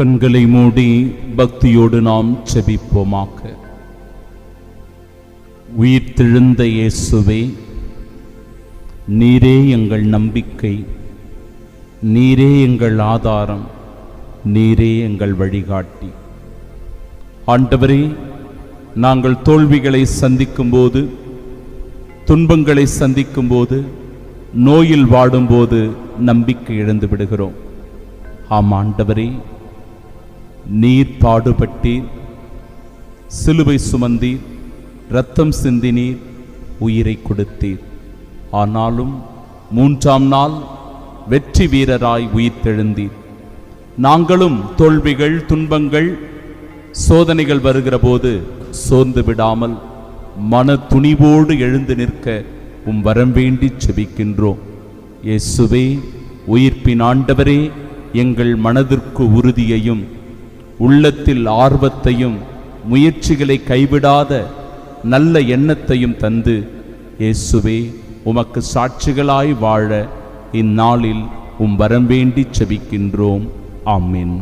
கண்களை மூடி பக்தியோடு நாம் செபிப்போமாக. உயிர்த்தெழுந்த இயேசுவே நீரே எங்கள் நம்பிக்கை நீரே எங்கள் ஆதாரம் நீரே எங்கள் வழிகாட்டி. ஆண்டவரே நாங்கள் தோல்விகளை சந்திக்கும்போது துன்பங்களை சந்திக்கும்போது நோயில் வாடும்போது நம்பிக்கை இழந்து விடுகிறோம். ஆம் ஆண்டவரே நீர் பாடுபட்டீர். சிலுவை சுமந்தீர். இரத்தம் சிந்தினீர். உயிரை கொடுத்தீர். ஆனாலும் மூன்றாம் நாள் வெற்றி வீரராய் உயிர்த்தெழுந்தீர் நாங்களும் தோல்விகள் துன்பங்கள் சோதனைகள் வருகிற போது சோர்ந்து விடாமல் மன துணிவோடு எழுந்து நிற்க உம் வரம் வேண்டி செபிக்கின்றோம். இயேசுவே உயிர்ப்பின் ஆண்டவரே எங்கள் மனதிற்கு உறுதியையும் உள்ளத்தில் ஆர்வத்தையும் முயற்சிகளை கைவிடாத நல்ல எண்ணத்தையும் தந்து இயேசுவே உமக்கு சாட்சிகளாய் வாழ இந்நாளில் உம் வரம் வேண்டி செபிக்கின்றோம். ஆமீன்.